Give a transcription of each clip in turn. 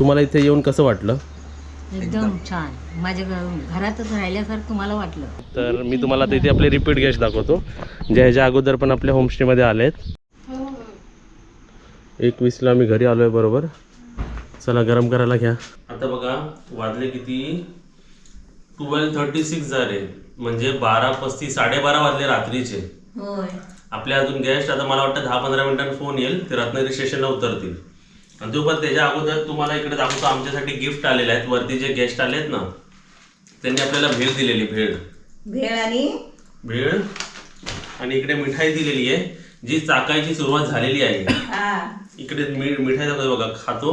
तुम्हाला इथे येऊन कसं वाटलं? एकदम छान. माझ्या घरातच राहिल्यासारखं मला वाटलं? तर मी तुम्हाला इथे आपले रिपीट गेस्ट दाखवतो जे ह्याच्या अगोदर पण आपल्या होमस्टेमध्ये आले आहेत एकवीसला आम्ही घरी आलो आहे बरोबर. चला गरम करायला घ्या. आता बघा वाजले किती? ट्वेल्व थर्टी सिक्स झाले. म्हणजे बारा पस्तीस साडेबारा वाजले रात्रीचे. आपल्या अजून गेस्ट आता मला वाटतं दहा पंधरा मिनिटांनी फोन येईल ते रत्नागिरी स्टेशनला उतरतील. आणि तो पण त्याच्या अगोदर तुम्हाला इकडे दाखवतो आमच्यासाठी गिफ्ट आलेले आहेत. वरती जे गेस्ट आलेत ना त्यांनी आपल्याला भेळ दिलेली भेळ. भेळ आणि? भेळ आणि इकडे मिठाई दिलेली आहे जी चाकायची सुरुवात झालेली आहे. इकडे मिठाई दाखवतो बघा खातो.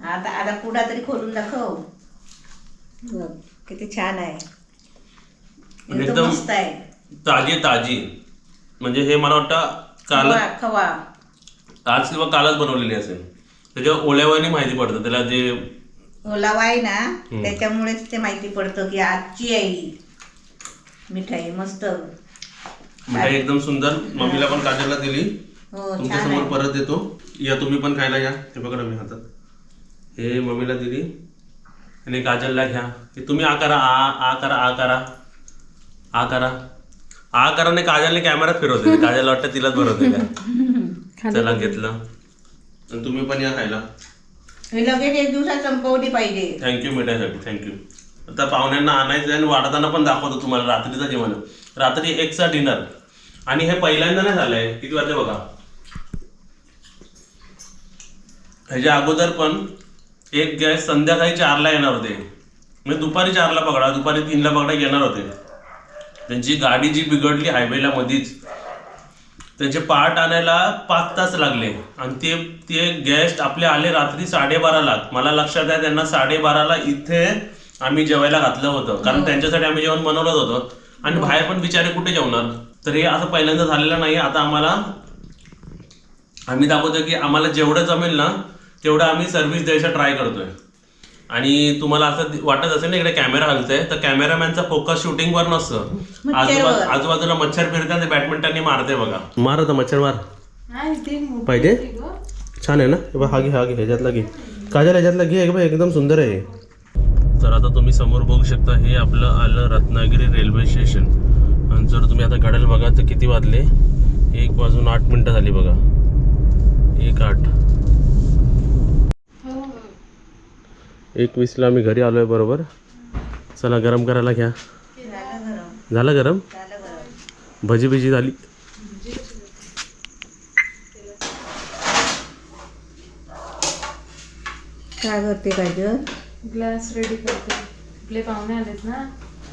आता आता पुढा तरी खोलून दाखव. किती छान आहे. एकदम ताजी ताजी म्हणजे हे मला वाटतं काल खवा. आज किंवा कालच बनवलेली असेल. त्याच्या ओल्यावानी माहिती पडतं. त्याला जे ओलावा आहे ना त्याच्यामुळेच ते माहिती पडतं की आजची आहे ही मिठाई मस्त. मिठाई एकदम सुंदर. मम्मीला पण काजलला दिली. हो तुमच्या छान समोर आहे परत देतो. या तुम्ही पण खायला या. हे बघा मी हातात. हे मम्मीला दिली. आणि काजलला घ्या. हे तुम्ही आ करा आ आ करा आ करा. आ करा. आ काजलने कॅमेरा फिरवते. काजलला वाटतं तिलाच भरवते का? चला घेतलं. आणि तुम्ही पण या खायला. हे लगेच एक दिवसात संपवली पाहिजे. थँक्यू मिठाईसाठी थँक्यू आता पाहुण्यांना आणायचं आहे आणि वाढताना पण दाखवतो तुम्हाला रात्रीचं जेवण. रात्री एकचा डिनर आणि हे पहिल्यांदा नाही झालंय. किती वाजले बघा? ह्याच्या अगोदर पण एक गॅस संध्याकाळी चारला येणार होते. म्हणजे दुपारी चारला पकडा दुपारी तीनला पकडा येणार होते. त्यांची गाडी जी बिघडली हायवेला मधीच. त्यांचे पार्ट आणायला पाच तास लागले. आणि ते ते गेस्ट आपले आले रात्री साडेबाराला. मला लक्षात आहे त्यांना साडेबाराला इथे आम्ही जेवायला घातलं होतं. कारण त्यांच्यासाठी आम्ही जेवण बनवलंच होतं. आणि बाहेर पण बिचारे कुठे जेवणार? तर हे असं पहिल्यांदा झालेलं नाही. आता आम्हाला आम्ही दाखवतो की आम्हाला जेवढं जमेल ना तेवढं आम्ही सर्व्हिस द्यायचा ट्राय करतोय. आणि तुम्हाला असं वाटत असेल ना इकडे कॅमेरा हलतोय तर कॅमेरामॅनचा फोकस शूटिंगवर नसतं. आजूबाजू आजूबाजूला मच्छर फिरतात ते बॅडमिंटनने मारते बघा. मार आता मच्छर मार. पाहिजे? छान आहे ना? हे बघ, हा घे हा घे ह्याच्यातला घे. काजल ह्याच्यातला घे हे एकदम सुंदर आहे तर आता तुम्ही समोर बघू शकता हे आपलं आलं रत्नागिरी रेल्वे स्टेशन आणि जर तुम्ही आता घड्याळ बघा तर किती वाजले? एक वाजून आठ मिनटं झाली बघा. एक आठ. एकवीसला आम्ही घरी आलो आहे बरोबर? चला गरम करायला घ्या. झालं गरम? भजी बिजी झाली. काय करते काजल? ग्लास रेडी करते. आपले पाहुणे आलेत ना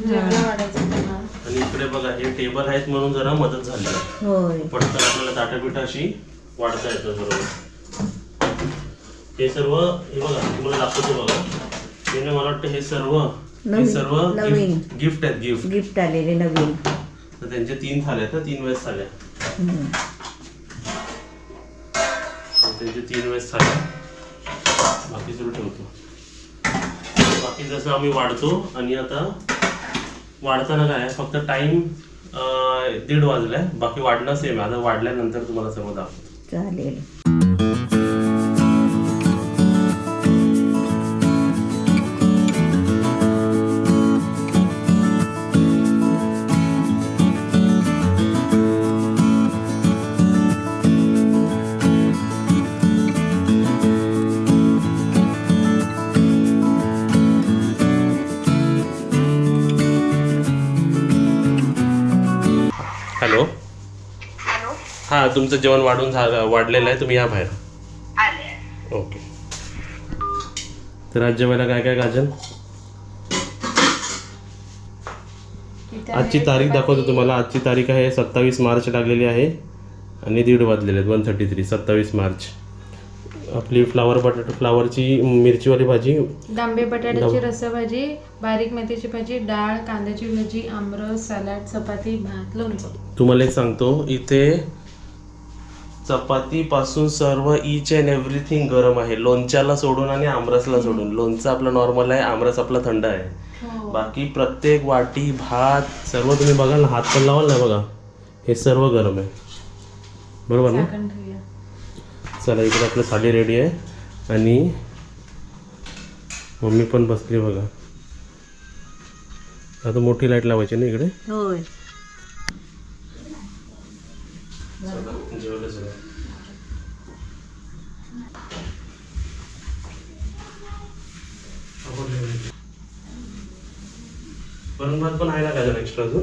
आणि इकडे बघा हे टेबल आहेत म्हणून जरा मदत झाली. होय. पटकन आपल्याला ताटापिठा अशी वाढता येतं बरोबर. हे सर्व हे बघा तुम्हाला दाखवतो बघा. हे ना मला वाटतं हे सर्व हे सर्व नवीन. गिफ्ट आहेत गिफ्ट. गिफ्ट आलेले नवीन. तर त्यांचे तीन थाल्या आहेत ना तीन वेळेस थाल्या हम्म. तर त्यांचे तीन वेळेस थाल्या बाकी सुरू ठेवतो. बाकी जसं आम्ही वाढतो आणि आता वाढताना काय फक्त टाइम दीड वाजलाय. बाकी वाढणं सेम आहे. आता वाढल्यानंतर तुम्हाला सर्व दाखवतो. चालेल. हां तुमचं जेवण वाढून झालं वाढलेलं आहे तुम्ही या बाहेर. ओके. तर आज जेवायला काय काय काजल आजची तारीख दाखवतो तुम्हाला. आजची तारीख आहे सत्तावीस मार्च लागलेली आहे आणि दीड वाजलेले आहेत वन थर्टी थ्री सत्तावीस मार्च. आपली फ्लावर बटाटा फ्लावरची मिरचीवाली भाजी डांबे बटाट्याची रस्साभाजी बारीक मेथीची भाजी डाळ कांद्याची भाजी आमरस सलाड चपाती भात लोणचं. तुम्हाला एक सांगतो इथे चपाती पासून सर्व इच अँड एव्हरीथिंग गरम आहे. लोणच्याला सोडून आणि आमरसला सोडून. लोणचं आपलं नॉर्मल आहे आमरस आपला थंड आहे. बाकी प्रत्येक वाटी भात सर्व तुम्ही बघाल ना हात पण लावाल ना बघा. हे सर्व गरम आहे. बरोबर ना? चला इकडे आपलं थाली रेडी आहे. आणि मम्मी पण बसली बघा. आता मोठी लाइट लावायची ना इकडे? होय. वरण भात पण आहे ना काय एक्स्ट्रा अजून?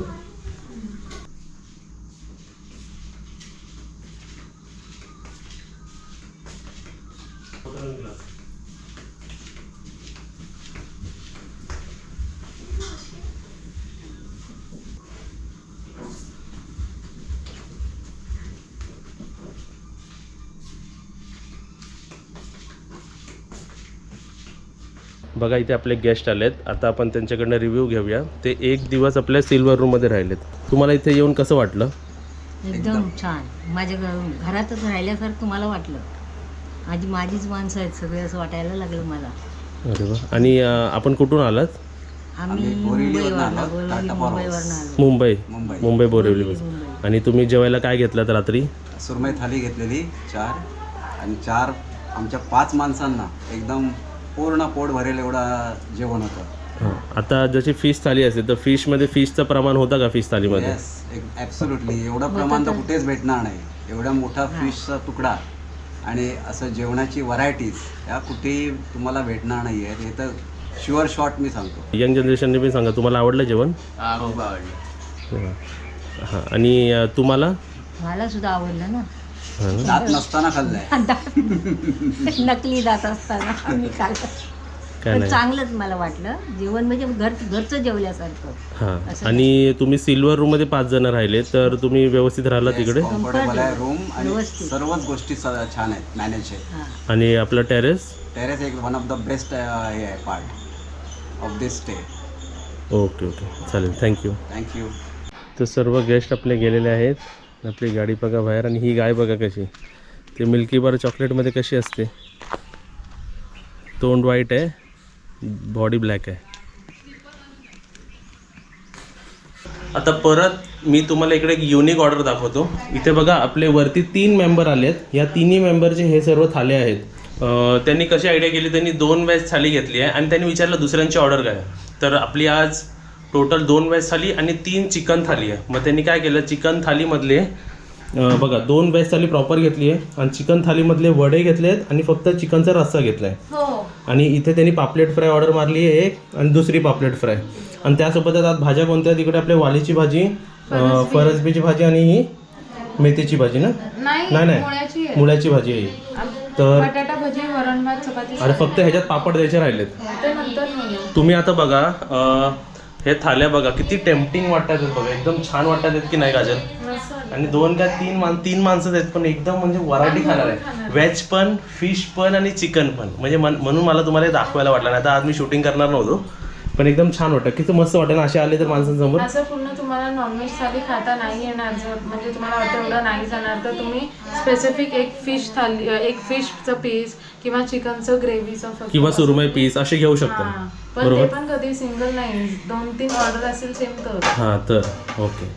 बघा इथे आपले गेस्ट आलेत. आता आपण त्यांच्याकडनं रिव्ह्यू घेऊया. ते एक दिवस आपल्या सिल्वर रूममध्ये राहिलेत. तुम्हाला इथे येऊन कसं वाटलं? एकदम छान. माझ्या घ- घरातच राहिल्यासारखं मला वाटलं? माझी माझीच माणसं आहेत सगळे असं वाटायला लागलं मला. अरे वा. आणि अं, आपण कुठून आलात? आम्ही मुंबईवरनं बोलावली मुंबईवरनं आलो. मुंबई. मुंबई. मुंबई बोरिवली मुंबई. आणि तुम्ही जेवायला काय घेतलात रात्री? सुरमई थाली घेतलेली चार. आणि चार आमच्या पाच माणसांना एकदम पूर्ण पोट भरेल एवढा जेवण होतं. हां. आता जशी फिश थाली असते तर फिशमध्ये फिशचं प्रमाण होतं का फिश थालीमध्ये येस ॲब्सोल्युटली एवढं प्रमाण तर कुठेच भेटणार नाही. एवढा मोठा फिशचा तुकडा आणि असं जेवणाची व्हरायटीज या कुठेही तुम्हाला भेटणार नाही आहेत हे तर शुअर शॉट मी सांगतो. यंग जनरेशनने पण सांगा तुम्हाला आवडलं जेवण? हां. आणि अं, तुम्हाला? मला सुद्धा आवडलं ना? दात नसताना खाल्लंय. नकली दात असताना आम्ही खाल्लं. काय पण नाही. चांगलंच मला वाटलं. जेवण म्हणजे घर घरचं जेवल्यासारखं. हां. आणि तुम्ही सिल्वर रूममध्ये पाच जण राहिले तर तुम्ही व्यवस्थित राहिला तिकडे? कम्फर्टेबल आहे रूम आणि व्यवस्थित. सर्वच गोष्टी स- छान आहेत मॅनेज आहेत. हां. आणि आपलं टेरेस टेरेस एक वन ऑफ द बेस्ट हे आहे part of this stay okay okay चालेल. थँक्यू थँक्यू तर सर्व गेस्ट आपले गेलेले आहेत. आपली गाडी बघा बाहेर आणि ही गाय बघा कशी. ते मिल्की बार चॉकलेटमध्ये कशी असते. तोंड व्हाईट आहे बॉडी ब्लॅक आहे. आता परत मी तुम्हाला इकडे एक युनिक ऑर्डर दाखवतो. इथे बघा आपले वरती तीन मेंबर आलेत. या तिन्ही मेंबरचे हे सर्व थाले आहेत. त्यांनी कशी आयडिया केली? त्यांनी दोन वेळेस थाली घेतली आहे आणि त्यांनी विचारलं दुसऱ्यांची ऑर्डर काय तर आपली आज टोटल दोन वेज थाली आणि तीन चिकन थाली आहे. मग त्यांनी काय केलं चिकन थालीमधले बघा दोन वेज थाली प्रॉपर घेतली आहे आणि चिकन थालीमधले वडे घेतले आहेत आणि फक्त चिकनचा रस्सा घेतला आहे हो. आणि इथे त्यांनी पापलेट फ्राय ऑर्डर मारली आहे एक आणि दुसरी पापलेट फ्राय. आणि त्यासोबत आता भाज्या कोणत्या आहेत? इकडे आपल्या वालीची भाजी फरसबीची भाजी आणि ही मेथीची भाजी ना? नाही नाही मुळ्याची भाजी आहे. तर आणि फक्त ह्याच्यात पापड द्यायचे राहिलेत. तुम्ही आता बघा हे थाल्या बघा किती टेम्पटिंग वाटतात बघा. एकदम छान वाटतात आहेत की नाही गाजर आणि दोन का तीन मान तीन माणसं आहेत पण एकदम म्हणजे व्हरायटी खाणार आहे व्हेज पण फिश पण आणि चिकन पण. म्हणजे म्हणून मला तुम्हाला दाखवायला वाटलं. नाही आता आज मी शूटिंग करणार नव्हतो. पण एकदम छान वाटतं किती मस्त वाटेल ना असे आले तर माणसांसमोर. असं पूर्ण तुम्हाला नॉनव्हेज थाली खाता नाही येणार जर म्हणजे तुम्हाला वाटतं एवढं नाही जाणार तर तुम्ही स्पेसिफिक एक फिश थाली एक फिशचं पीस किंवा चिकनचं ग्रेव्हीचं फक्त. किंवा सुरमई पीस असे घेऊ शकता. हा. पण ते पण कधी सिंगल नाही. दोन तीन ऑर्डर असेल सेम तर. हां तर. ओके.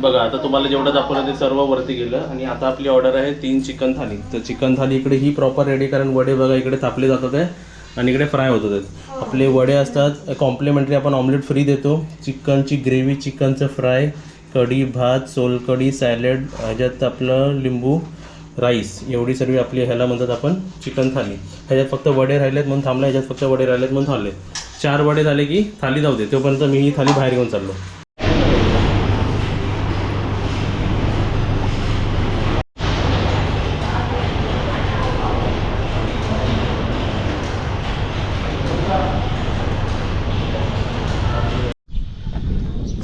बघा आता तुम्हाला जेवढं दाखवलं ते सर्व वरती गेलं. आणि आता आपली ऑर्डर आहे तीन चिकन थाली. तर चिकन थाली इकडे ही प्रॉपर रेडी कारण वडे बघा इकडे थापले जातात आहे. आणि इकडे फ्राय होतात आहेत. आपले वडे असतात. कॉम्प्लिमेंटरी आपण ऑमलेट फ्री देतो. चिकनची ग्रेव्ही चिकनचं फ्राय कढी भात सोलकढी सॅलड ह्याच्यात आपलं लिंबू राईस एवढी सर्व आपली ह्याला म्हणतात आपण चिकन थाली. ह्याच्यात फक्त वडे राहिलेत म्हणून थांबला ह्याच्यात फक्त वडे राहिलेत म्हणून थांबले. चार वडे झाले की थाली जाऊ दे. तोपर्यंत मी ही थाली बाहेर घेऊन चाललो.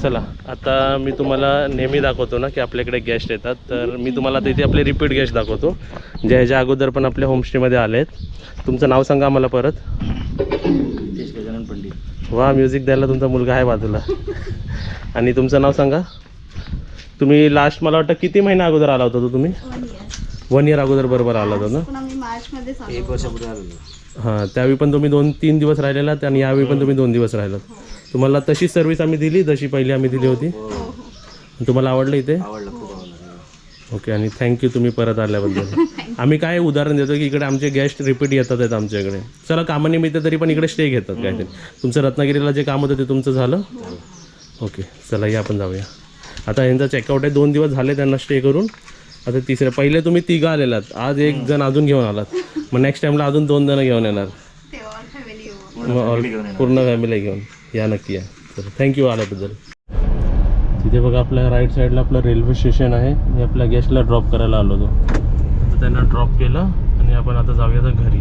चला आता मी तुम्हाला नेहमी दाखवतो ना की आपल्याकडे गेस्ट येतात. तर मी तुम्हाला आता इथे आपले रिपीट गेस्ट दाखवतो जे ह्याच्या अगोदर पण आपल्या होमस्टेमध्ये आले आहेत तुमचं नाव सांगा आम्हाला परत. वा म्युझिक द्यायला तुमचा मुलगा आहे बाजूला. आणि तुमचं नाव सांगा. तुम्ही लास्ट मला वाटतं किती महिना अगोदर आला होता तो तुम्ही? वन इयर अगोदर बरोबर आला होता ना? एक वर्षापूर्वी हां त्यावेळी पण तुम्ही दोन तीन दिवस राहिलेलात आणि यावेळी पण तुम्ही दोन दिवस राहिलात. तुम्हाला तशीच सर्व्हिस आम्ही दिली जशी पहिली आम्ही दिली होती. तुम्हाला आवडलं इथे? आवडलं खूप आवडलं. ओके आणि थँक्यू तुम्ही परत आल्याबद्दल. आम्ही काय उदाहरण देतो की इकडे आमचे गेस्ट रिपीट येतात आहेत आमच्याकडे. चला कामानिमित्त तरी पण इकडे स्टे घेतात काहीतरी. तुमचं रत्नागिरीला जे काम होतं ते तुमचं झालं? ओके चला या आपण जाऊया. आता यांचा चेकआउट आहे दोन दिवस झाले त्यांना स्टे करून. आता तिसरे पहिले तुम्ही तिघं आलेलात आज एक जण अजून घेऊन आलात. मग नेक्स्ट टाइमला अजून दोन जण घेऊन येणार. पूर्ण फॅमिली घेऊन. या नक्की या. तर थँक्यू आल्याबद्दल. तिथे बघा आपल्या राईट साईडला आपलं रेल्वे स्टेशन आहे. मी आपल्या गेस्टला ड्रॉप करायला आलो होतो. त्यांना ड्रॉप केलं आणि आपण आता जाऊया तर घरी.